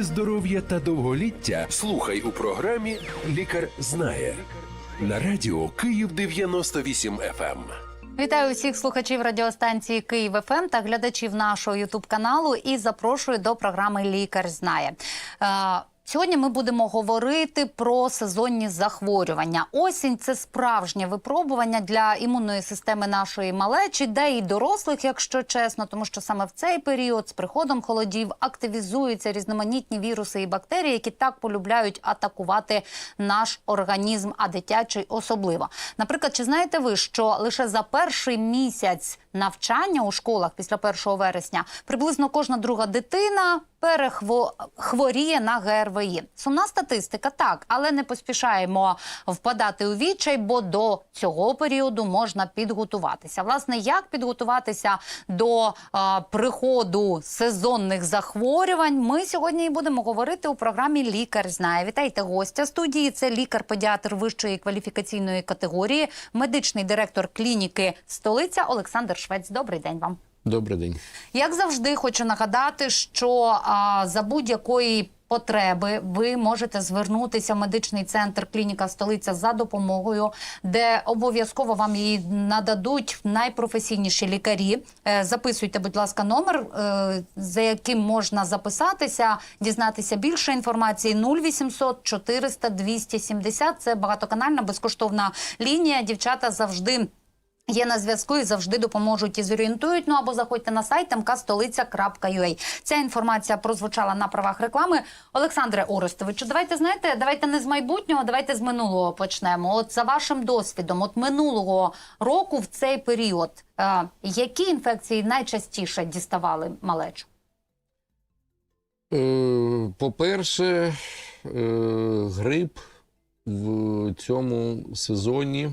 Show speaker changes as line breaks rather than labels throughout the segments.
Здоров'я та довголіття слухай у програмі Лікар знає на радіо Київ 98 FM.
Вітаю всіх слухачів радіостанції Київ ФМ та глядачів нашого Ютуб каналу і запрошую до програми Лікар знає. Сьогодні ми будемо говорити про сезонні захворювання. Осінь це справжнє випробування для імунної системи нашої малечі, де і дорослих, якщо чесно, тому що саме в цей період з приходом холодів активізуються різноманітні віруси і бактерії, які так полюбляють атакувати наш організм, а дитячий особливо. Наприклад, чи знаєте ви, що лише за перший місяць навчання у школах після 1 вересня приблизно кожна друга дитина перехворіє на ГРВІ. Сумна статистика, так, але не поспішаємо впадати у відчай, бо до цього періоду можна підготуватися. Власне, як підготуватися до а, приходу сезонних захворювань, ми сьогодні і будемо говорити у програмі Лікар знає. Вітайте гостя студії. Це лікар-педіатр вищої кваліфікаційної категорії, медичний директор клініки столиця Олександр Швець. Добрий день вам.
Добрий день.
Як завжди, хочу нагадати, що а, за будь-якої потреби ви можете звернутися в медичний центр клініка столиця за допомогою, де обов'язково вам її нададуть найпрофесійніші лікарі. Е, Записуйте, будь ласка, номер, е, за яким можна записатися, дізнатися більше інформації 0800 400 270. Це багатоканальна безкоштовна лінія. Дівчата завжди. Є на зв'язку і завжди допоможуть і зорієнтують. Ну або заходьте на сайт mkstolica.ua. Ця інформація прозвучала на правах реклами. Олександре Орестовичу, давайте знаєте, давайте не з майбутнього, давайте з минулого почнемо. От за вашим досвідом, от минулого року в цей період, е, які інфекції найчастіше діставали малечу?
Е, По-перше, е, грип в цьому сезоні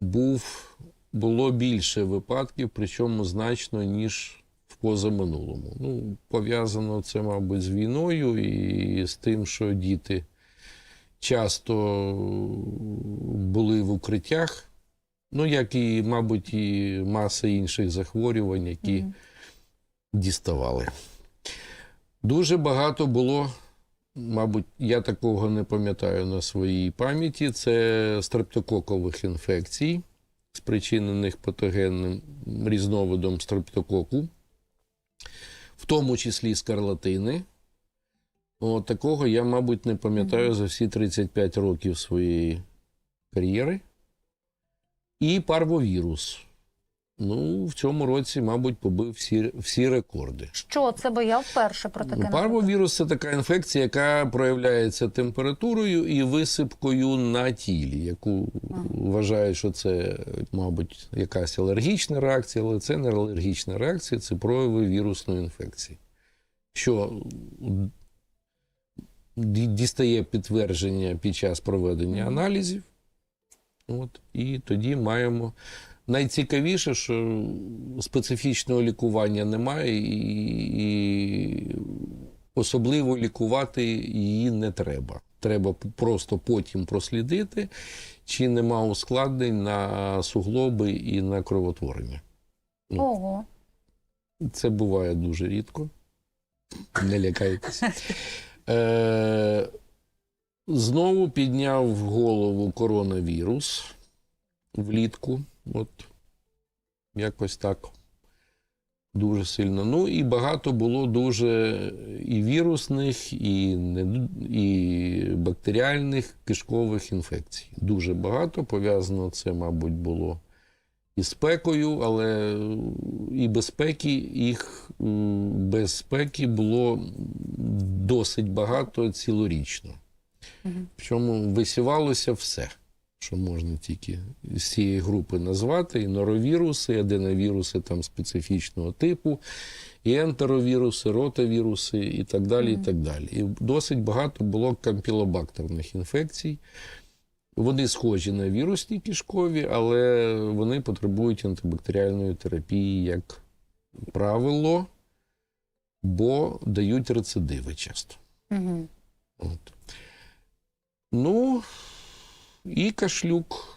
був, було більше випадків, причому значно, ніж в позаминулому. Ну, пов'язано це, мабуть, з війною і з тим, що діти часто були в укриттях. Ну, як і, мабуть, і маса інших захворювань, які діставали. Дуже багато було, мабуть, я такого не пам'ятаю на своїй пам'яті. Це стрептококових інфекцій, спричинених патогенним різновидом стрептококу, в тому числі скарлатини. От такого я, мабуть, не пам'ятаю за всі 35 років своєї кар'єри. І парвовірус. Ну, в цьому році, мабуть, побив всі, всі рекорди.
Що це? Бо я вперше про таке
Ну. Парвовірус це така інфекція, яка проявляється температурою і висипкою на тілі, яку вважають, що це, мабуть, якась алергічна реакція, але це не алергічна реакція, це прояви вірусної інфекції. Що дістає підтвердження під час проведення аналізів. От, і тоді маємо. Найцікавіше, що специфічного лікування немає, і, і особливо лікувати її не треба. Треба просто потім прослідити, чи нема ускладнень на суглоби і на кровотворення.
Ого.
Це буває дуже рідко. Не лякайтесь. Е, знову підняв голову коронавірус влітку. От якось так. Дуже сильно. Ну і багато було дуже і вірусних, і, не, і бактеріальних кишкових інфекцій. Дуже багато. Пов'язано це, мабуть, було і спекою, але і безпеки, їх м, безпеки було досить багато цілорічно. Причому висівалося все, що можна тільки з цієї групи назвати: і норовіруси, і аденовіруси там специфічного типу, і ентеровіруси, ротавіруси, і так далі. І так далі. І досить багато було кампілобактерних інфекцій. Вони схожі на вірусні кишкові, але вони потребують антибактеріальної терапії, як правило, бо дають рецидиви часто.
Угу.
От. Ну, і кашлюк.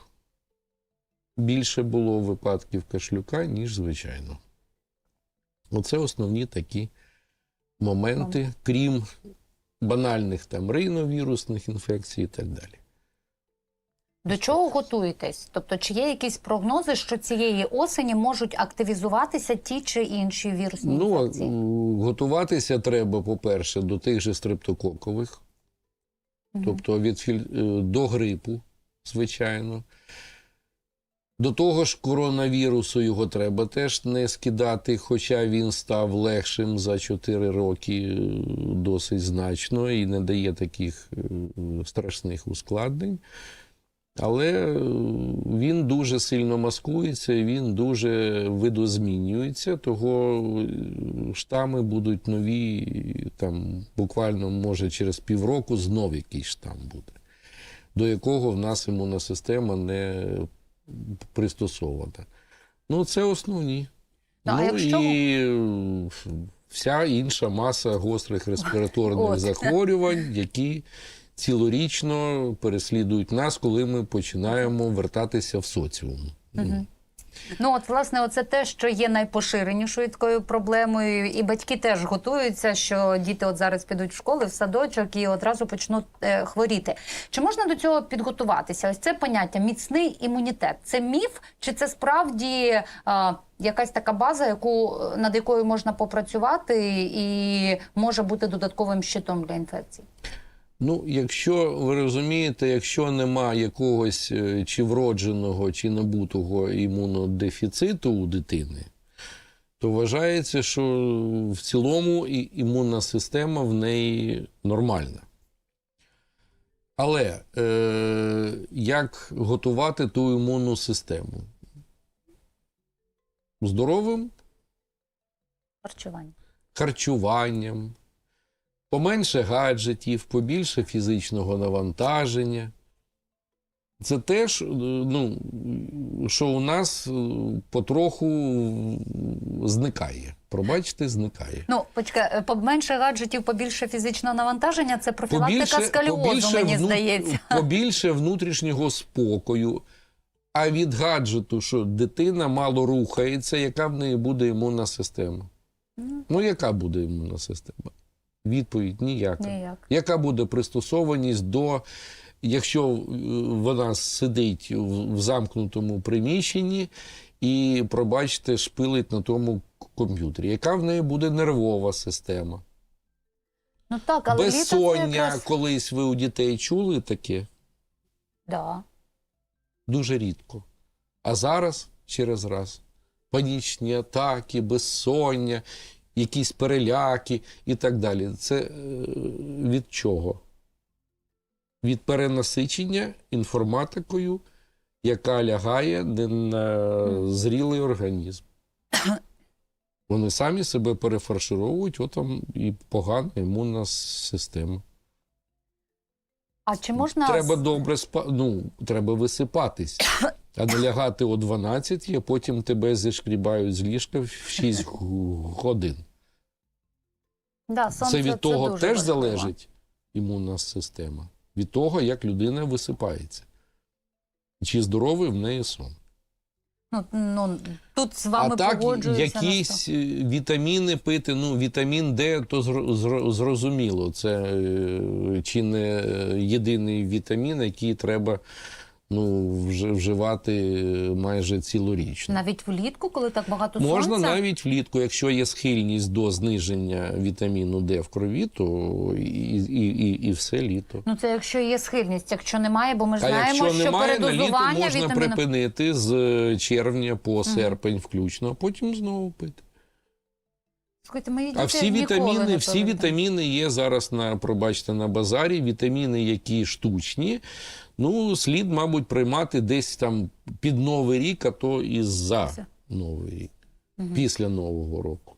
Більше було випадків кашлюка, ніж звичайно. Оце основні такі моменти, крім банальних там рейновірусних інфекцій і так далі.
До чого готуєтесь? Тобто, чи є якісь прогнози, що цієї осені можуть активізуватися ті чи інші вірусні
Ну,
інфекції?
м, готуватися треба, по-перше, до тих же стрептококових,
Мгм.
тобто від е, до грипу, звичайно. До того ж, коронавірусу його треба теж не скидати, хоча він став легшим за 4 роки е, досить значно і не дає таких е, страшних ускладнень. Але е, він дуже сильно маскується, він дуже видозмінюється, того штами будуть нові, там буквально, може, через півроку знов якийсь штам буде, до якого в нас імунна система не пристосована. Ну, це основні.
Ну, а
ну
якщо-
і вся інша маса гострих респіраторних
От.
захворювань, які цілорічно переслідують нас, коли ми починаємо вертатися в соціум.
Мгм. Ну, от, власне, оце те, що є найпоширенішою такою проблемою, і батьки теж готуються, що діти от зараз підуть в школи, в садочок і одразу почнуть е, хворіти. Чи можна до цього підготуватися? Ось це поняття міцний імунітет. Це міф, чи це справді е, якась така база, яку над якою можна попрацювати, і може бути додатковим щитом для інфекцій?
Ну, якщо ви розумієте, якщо нема якогось е, чи вродженого, чи набутого імунодефіциту у дитини, то вважається, що в цілому імунна система в неї нормальна. Але е, як готувати ту імунну систему? Здоровим
Харчування.
харчуванням, поменше гаджетів, побільше фізичного навантаження. Це теж, е, ну, що у нас е, потроху зникає. Пробачте, зникає.
Ну, почекай, е, поменше гаджетів, побільше фізичного навантаження це профілактика сколіозу, мені
вну-
здається.
побільше внутрішнього спокою. А від гаджету, що дитина мало рухається, яка в неї буде імунна система?
Ну.
Ну, яка буде імунна система? Відповідь ніяка.
Ніяк.
Яка буде пристосованість до, якщо е, вона сидить в замкнутому приміщенні і, пробачте, шпилить на тому комп'ютері? Яка в неї буде нервова система?
Ну так, але літо
Безсоння,
якраз...
колись ви у дітей чули таке?
Да.
Дуже рідко. А зараз через раз. Панічні атаки, безсоння, якісь переляки і так далі. Це е, від чого? Від перенасичення інформатикою, яка лягає на зрілий організм. Вони самі себе перефаршировують, от там і погана імунна система.
А чи можна
Треба добре спа... ну, треба висипатись, а не лягати о 12, а потім тебе зішкрібають з ліжка в 6 годин.
да, сон
Це від того
дуже
теж
важливо.
залежить імунна система. Від того, як людина висипається. Чи здоровий в неї сон.
Ну, ну тут з вами
а так,
погоджуюся. на
якісь е, вітаміни пити, ну, вітамін Д, то зро- зро- зрозуміло. Це е, чи не е, єдиний вітамін, який треба ну, вж- вживати е, майже цілорічно.
Навіть влітку, коли так багато
Можна навіть влітку, якщо є схильність до зниження вітаміну Д в крові, то і, і, і, і все літо.
Ну це якщо є схильність, якщо немає, бо ми ж
А
знаємо,
якщо
що
немає, на літо
передозування
можна
вітаміну...
припинити з е, червня по серпень включно, а потім знову пити.
Слухайте, мої діти
А всі вітаміни,
не
всі вітаміни є зараз на, пробачте, на базарі. Вітаміни, які штучні. Ну, слід, мабуть, приймати десь там під Новий рік, а то і за Новий рік,
Мгм.
після Нового року.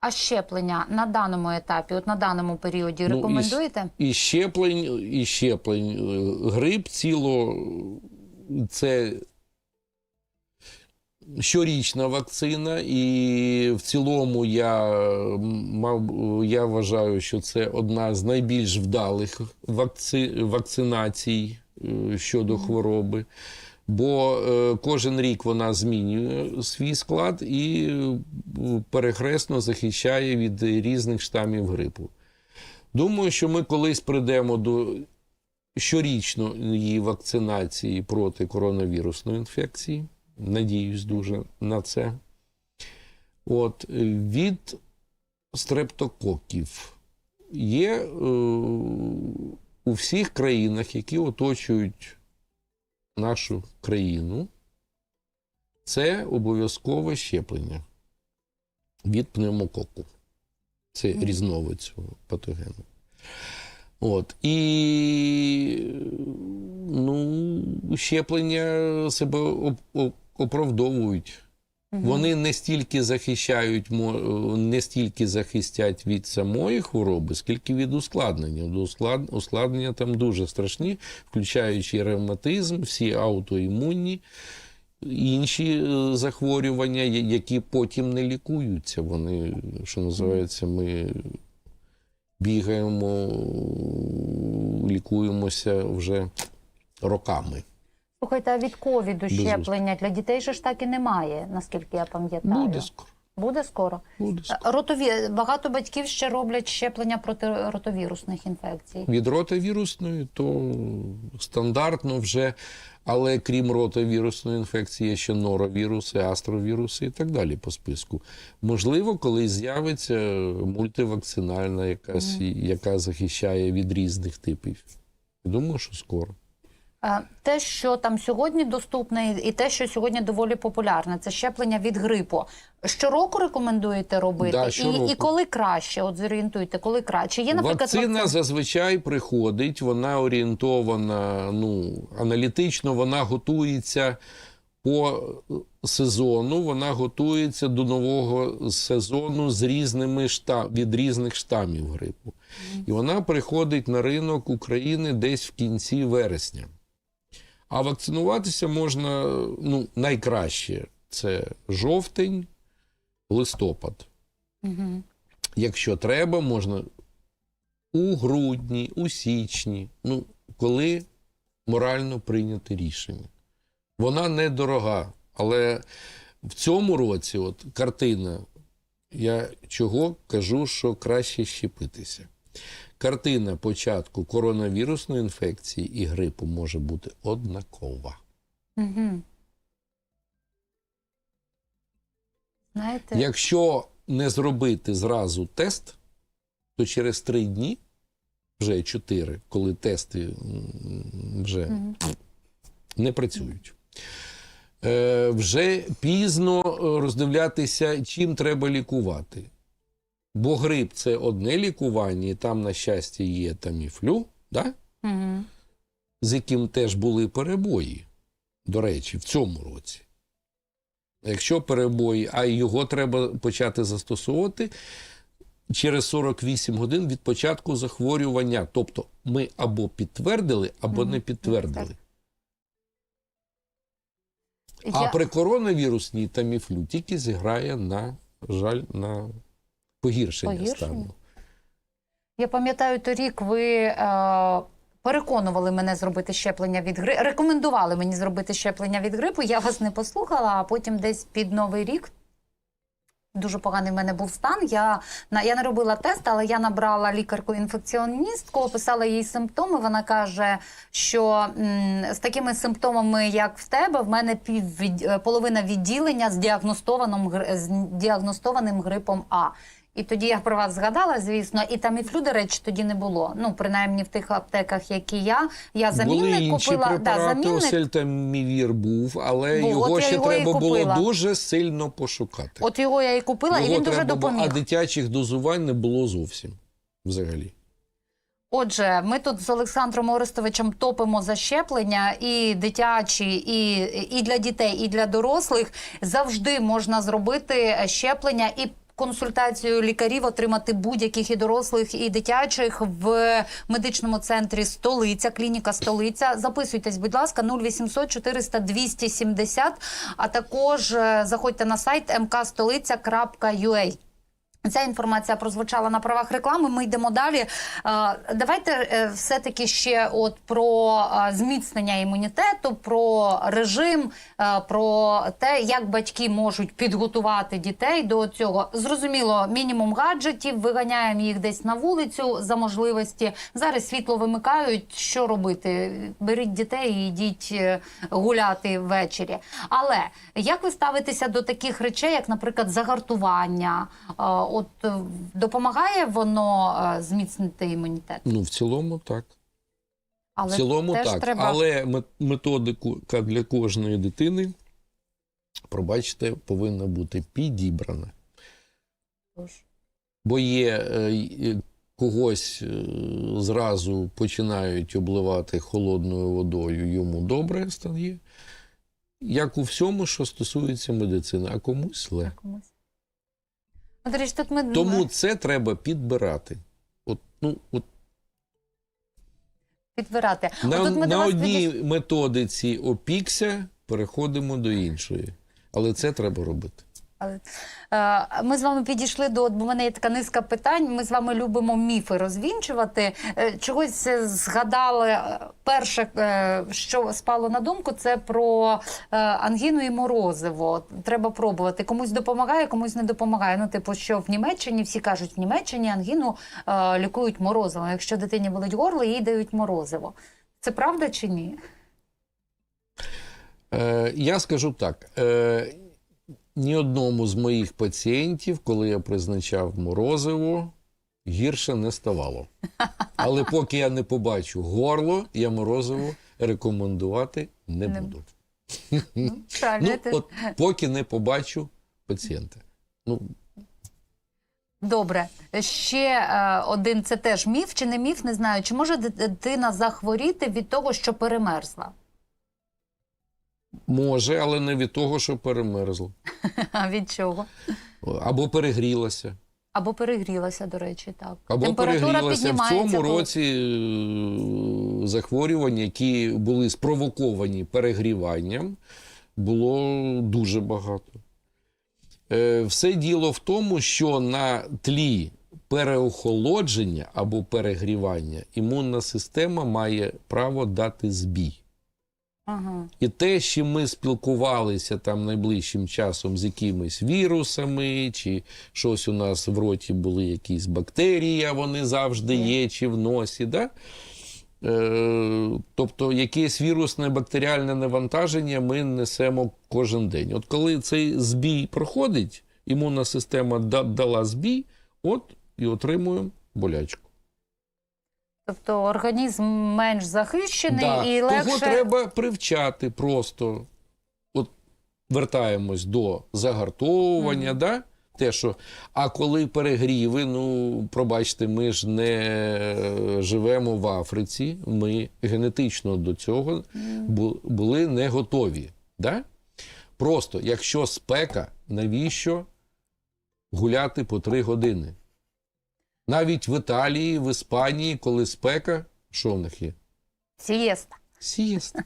А щеплення на даному етапі, от на даному періоді,
Ну, і
рекомендуєте?
І щеплень, і щеплень. Грип ціло це щорічна вакцина, і в цілому я, мав, я вважаю, що це одна з найбільш вдалих вакци, вакцинацій е, щодо хвороби. Бо е, кожен рік вона змінює свій склад і е, перехресно захищає від різних штамів грипу. Думаю, що ми колись прийдемо до щорічної вакцинації проти коронавірусної інфекції. Надіюсь дуже на це. От, е, від стрептококів є е, у всіх країнах, які оточують нашу країну, це обов'язкове щеплення від пневмококу. Це
Мгм.
різновид цього патогену. От. І ну, щеплення себе оп- оп- оправдовують. Вони не стільки захищають, мо- не стільки захистять від самої хвороби, скільки від ускладнення. Ускладнення там дуже страшні, включаючи ревматизм, всі аутоімунні, інші е, захворювання, які потім не лікуються. Вони, що називається, ми бігаємо, лікуємося вже роками.
Слухайте, а від ковіду щеплення для дітей же ж так і немає, наскільки я пам'ятаю.
Буде скоро.
Буде скоро.
Буде скоро.
Ротові... Багато батьків ще роблять щеплення проти ротовірусних інфекцій.
Від ротавірусної, то стандартно вже, але крім ротавірусної інфекції, є ще норовіруси, астровіруси і так далі по списку. Можливо, колись з'явиться мультивакцинальна якась, яка захищає від різних типів. Думаю, що скоро.
Е, Те, що там сьогодні доступне, і те, що сьогодні доволі популярне, це щеплення від грипу. Щороку рекомендуєте робити?
Да,
і,
щороку.
і коли краще? От зорієнтуйте, коли краще. Є, наприклад,
Вакцина
вакцин-
зазвичай приходить, вона орієнтована, ну, аналітично вона готується по сезону, вона готується до нового сезону з різними штам, від різних штамів грипу. І вона приходить на ринок України десь в кінці вересня. А вакцинуватися можна ну, найкраще це жовтень, листопад.
Мгм.
Якщо треба, можна у грудні, у січні, ну, коли морально прийняти рішення. Вона недорога, але в цьому році от картина, я чого кажу, що краще щепитися. Картина початку коронавірусної інфекції і грипу може бути однакова.
Мгм. Знаєте,
Якщо не зробити зразу тест, то через три дні, вже чотири, коли тести вже
Мгм.
не працюють. Е, вже пізно роздивлятися, чим треба лікувати. Бо грип це одне лікування, і там, на щастя, є таміфлю, да?
Мгм.
з яким теж були перебої, до речі, в цьому році. Якщо перебої, а його треба почати застосовувати через 48 годин від початку захворювання. Тобто ми або підтвердили, або
Мгм.
не підтвердили. А при коронавірусній таміфлю тільки зіграє на жаль на погіршення,
Погіршення?
стану.
Я пам'ятаю, торік ви е, переконували мене зробити щеплення від грипу. Рекомендували мені зробити щеплення від грипу. Я вас не послухала, а потім десь під новий рік. Дуже поганий в мене був стан. Я, на- я не робила тест, але я набрала лікарку-інфекціоністку, описала їй симптоми. Вона каже, що м, з такими симптомами, як в тебе, в мене пів від, половина відділення з діагностованим, з діагностованим грипом А. І тоді я про вас згадала, звісно, і там і флю, до речі, тоді не було. Ну, принаймні в тих аптеках, які я. Я замінник
Були інші
купила. Да, замінник.
осельтамівір був, але
Був,
його
от
ще
його
треба було дуже сильно пошукати.
От його я і купила, і він дуже допоміг.
А дитячих дозувань не було зовсім взагалі.
Отже, ми тут з Олександром Орестовичем топимо за щеплення і дитячі, і, і для дітей, і для дорослих. Завжди можна зробити щеплення і. Консультацію лікарів отримати будь-яких і дорослих, і дитячих в медичному центрі столиця, клініка столиця. Записуйтесь, будь ласка, 0800 400 270, а також е, заходьте на сайт mkstolica.ua. Ця інформація прозвучала на правах реклами. Ми йдемо далі. Е, Давайте е, все-таки ще от про е, зміцнення імунітету, про режим, про те, як батьки можуть підготувати дітей до цього. Зрозуміло, мінімум гаджетів, виганяємо їх десь на вулицю за можливості. Зараз світло вимикають. Що робити? Беріть дітей і йдіть гуляти ввечері. Але як ви ставитеся до таких речей, як, наприклад, загартування? От е, допомагає воно е, зміцнити імунітет?
Ну, в цілому так.
Але
в цілому так.
треба
Але методика для кожної дитини, пробачте, повинна бути підібрана. Бо є е, когось зразу починають обливати холодною водою, йому добре стає. Як у всьому, що стосується медицини, а комусь зле.
Комусь. Ну, тут ми
Тому це треба підбирати. От, ну, от
підбирати.
на,
тут ми
на
вас
одній
підійш-
методиці опікся, переходимо до іншої. Але це треба робити.
Е, Ми з вами підійшли до, бо в мене є така низка питань. Ми з вами любимо міфи розвінчувати. Е, Чогось е, згадали. Перше, що спало на думку, це про ангіну і морозиво. Треба пробувати. Комусь допомагає, комусь не допомагає. Ну, типу, що в Німеччині всі кажуть, в Німеччині ангіну лікують морозивом. Якщо дитині болить горло, їй дають морозиво. Це правда чи ні?
Я скажу так: ні одному з моїх пацієнтів, коли я призначав морозиво, гірше не ставало. Але поки я не побачу горло, я морозиво рекомендувати не буду.
Ну, правильно.
Ну, от поки не побачу пацієнта. Ну,
Добре, ще е, один це теж міф чи не міф, не знаю. Чи може дитина захворіти від того, що перемерзла?
Може, але не від того, що перемерзло.
А від чого?
Або перегрілася.
Або перегрілася, до речі, так.
Або
Температура
перегрілася в цьому
коли-
році е, захворювань, які були спровоковані перегріванням, було дуже багато. Е, Все діло в тому, що на тлі переохолодження або перегрівання імунна система має право дати збій.
Ага.
І те, що ми спілкувалися там найближчим часом з якимись вірусами, чи щось у нас в роті були якісь бактерії, а вони завжди є, чи в носі. Да? Е, тобто якесь вірусне бактеріальне навантаження ми несемо кожен день. От коли цей збій проходить, імунна система дала збій, от і отримуємо болячку.
Тобто організм менш захищений
Да.
і
Того
легше.
треба привчати просто. От вертаємось до загартовування, да? Те, що, а коли перегріви, ну, пробачте, ми ж не е, живемо в Африці, ми генетично до цього бу- були не готові. Да? Просто, якщо спека, навіщо гуляти по три години? Навіть в Італії, в Іспанії, коли спека, що в них є?
Сієста.
Сієста.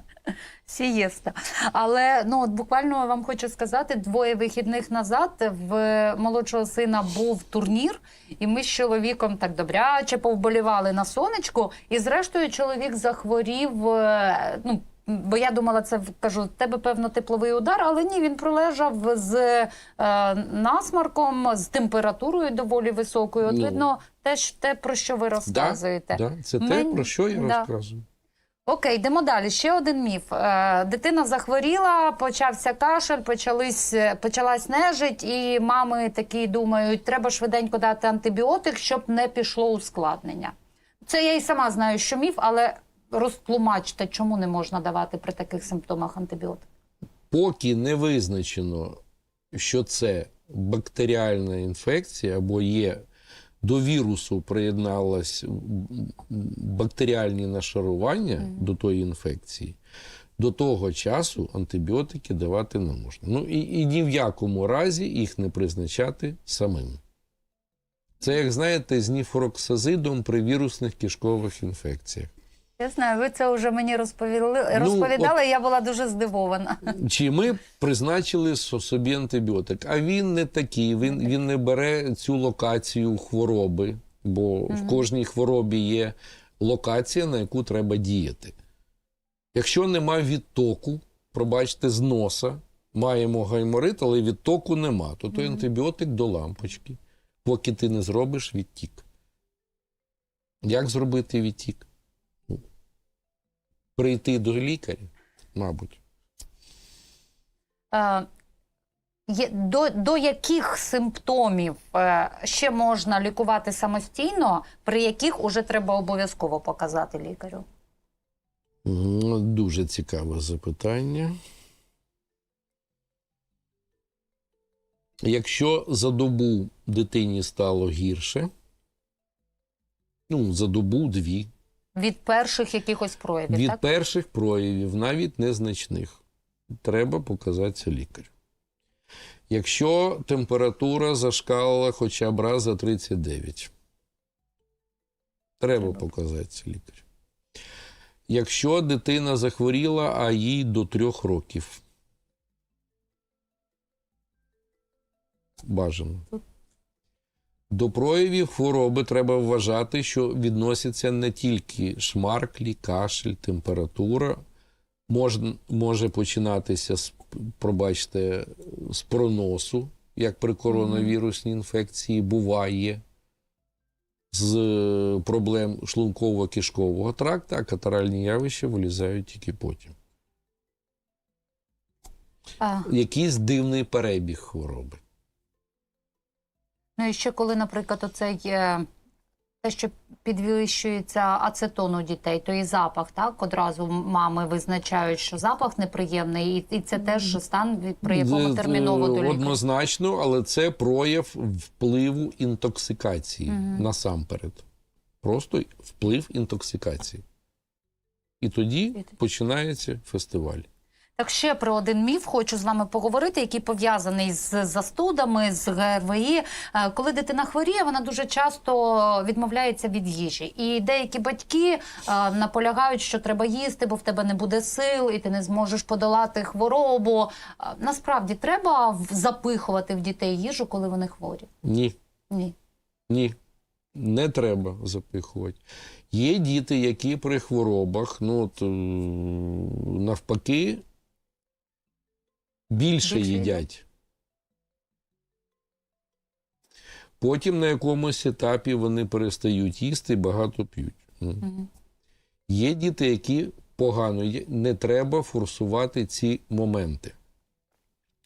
Сієста. Але ну от буквально вам хочу сказати, двоє вихідних назад в молодшого сина був турнір, і ми з чоловіком так добряче повболівали на сонечку. І зрештою чоловік захворів. е, Ну бо я думала, це кажу, в тебе певно тепловий удар, але ні, він пролежав з е, насмарком, з температурою доволі високою. От
Ну.
видно, теж те, про що ви розказуєте.
Да, це те, про що я
да.
розказую.
Окей, йдемо далі. Ще один міф. Е, дитина захворіла, почався кашель, почались, почалась нежить, і мами такі думають, треба швиденько дати антибіотик, щоб не пішло ускладнення. Це я і сама знаю, що міф, але розтлумачте, чому не можна давати при таких симптомах антибіотик.
Поки не визначено, що це бактеріальна інфекція або є до вірусу приєдналось бактеріальні нашарування до тої інфекції, до того часу антибіотики давати не можна. Ну і, і ні в якому разі їх не призначати самим. Це, як знаєте, з ніфороксазидом при вірусних кишкових інфекціях.
Я знаю, ви це вже мені розповіли,
Ну,
розповідали, я була дуже здивована.
Чи ми призначили собі антибіотик? А він не такий, він, він не бере цю локацію хвороби, бо в кожній хворобі є локація, на яку треба діяти. Якщо нема відтоку, пробачте, з носа, маємо гайморит, але відтоку нема, то той антибіотик до лампочки, поки ти не зробиш відтік. Як зробити відтік? Ну, Прийти до лікаря, мабуть.
Е, До, до яких симптомів е, ще можна лікувати самостійно, при яких уже треба обов'язково показати лікарю?
Дуже цікаве запитання. Якщо за добу дитині стало гірше, ну, за добу дві,
Від перших якихось проявів,
від
так?
перших проявів, навіть незначних, треба показатися лікарю. Якщо температура зашкалила хоча б раз за 39, треба показатися лікарю. Якщо дитина захворіла, а їй до трьох років. Бажано. До проявів хвороби треба вважати, що відносяться не тільки шмарклі, кашель, температура. Мож, може починатися з, пробачте, з проносу, як при коронавірусній інфекції буває, з е, проблем шлунково-кишкового тракту, а катаральні явища вилізають тільки потім.
А,
Якийсь дивний перебіг хвороби.
Ну і ще коли, наприклад, оцей е, те, що підвищується ацетон у дітей, то і запах, так? Одразу мами визначають, що запах неприємний, і, і це теж стан, при якому терміново до лікаря.
Однозначно, але це прояв впливу інтоксикації
Мгм.
насамперед. Просто вплив інтоксикації. І тоді
тоді.
починається фестиваль.
Так ще про один міф хочу з вами поговорити, який пов'язаний з застудами, з ГРВІ. Е, Коли дитина хворіє, вона дуже часто відмовляється від їжі. І деякі батьки е, наполягають, що треба їсти, бо в тебе не буде сил, і ти не зможеш подолати хворобу. Е, Насправді треба запихувати в дітей їжу, коли вони хворі.
Ні,
Ні.
ні, не треба запихувати. Є діти, які при хворобах, ну от, навпаки, більше їдять. Потім на якомусь етапі вони перестають їсти і багато п'ють.
Мгм.
Є діти, які погано є. Не треба форсувати ці моменти.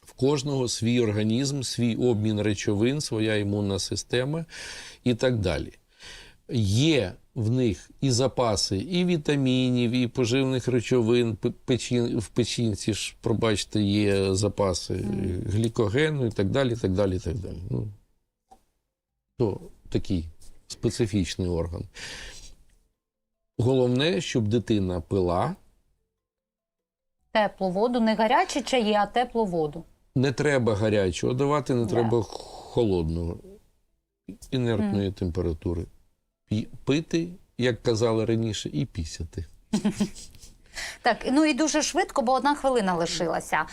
В кожного свій організм, свій обмін речовин, своя імунна система і так далі. Є в них і запаси і вітамінів, і поживних речовин. Печін- в печінці ж, пробачте, є запаси глікогену і так далі. і так далі, і так далі. Ну, то такий специфічний орган. Головне, щоб дитина пила.
Теплу воду, не гарячі чаї, а теплу воду.
Не треба гарячого давати, не
Да.
треба холодного, інертної температури. Пити, як казали раніше, і пісяти.
Так, ну і дуже швидко, бо одна хвилина лишилася.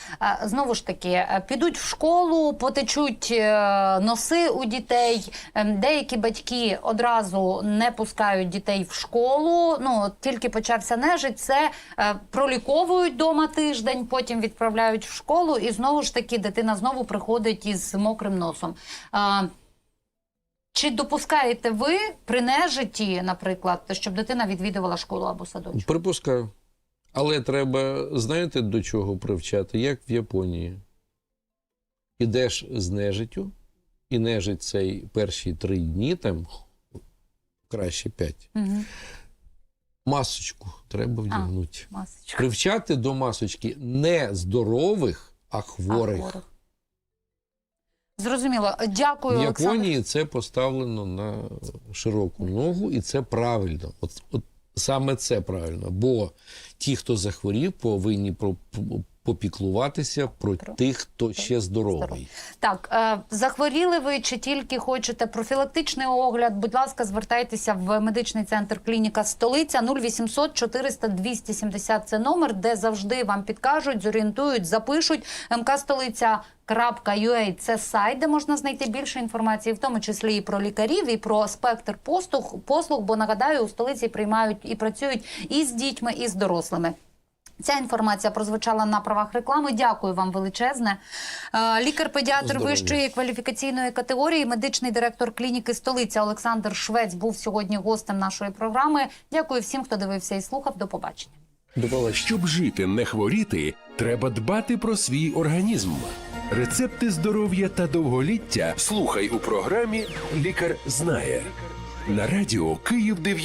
Знову ж таки, е, підуть в школу, потечуть е, носи у дітей. Е, Деякі батьки одразу не пускають дітей в школу. Ну, тільки почався нежить, це е, проліковують вдома тиждень, потім відправляють в школу, і знову ж таки дитина знову приходить із мокрим носом. Чи допускаєте ви при нежиті, наприклад, щоб дитина відвідувала школу або садочок?
Припускаю. Але треба, знаєте, до чого привчати, як в Японії. Ідеш з нежиттю, і нежить цей перші три дні, там краще п'ять.
Угу.
Масочку треба вдягнути.
Масочка.
Привчати до масочки не здорових, а хворих.
А, хворих. Зрозуміло. Дякую,
В
Олександр.
Це поставлено на широку ногу, і це правильно. От, от саме це правильно. Бо ті, хто захворів, повинні про- попіклуватися про тих, хто ще здоровий.
Так, е, захворіли ви чи тільки хочете профілактичний огляд? Будь ласка, звертайтеся в медичний центр клініка столиця 0800 400 270 – Це номер, де завжди вам підкажуть, зорієнтують, запишуть. МК столиця. .ua – це сайт, де можна знайти більше інформації, в тому числі і про лікарів, і про спектр послуг, послуг. Бо нагадаю, у столиці приймають і працюють і з дітьми, і з дорослими. Ця інформація прозвучала на правах реклами. Дякую вам величезне. Е, Лікар-педіатр вищої кваліфікаційної категорії, медичний директор клініки столиця Олександр Швець був сьогодні гостем нашої програми. Дякую всім, хто дивився і слухав. До побачення.
До побачення.
Щоб жити, не хворіти, треба дбати про свій організм. Рецепти здоров'я та довголіття слухай у програмі Лікар знає на радіо Київ 9.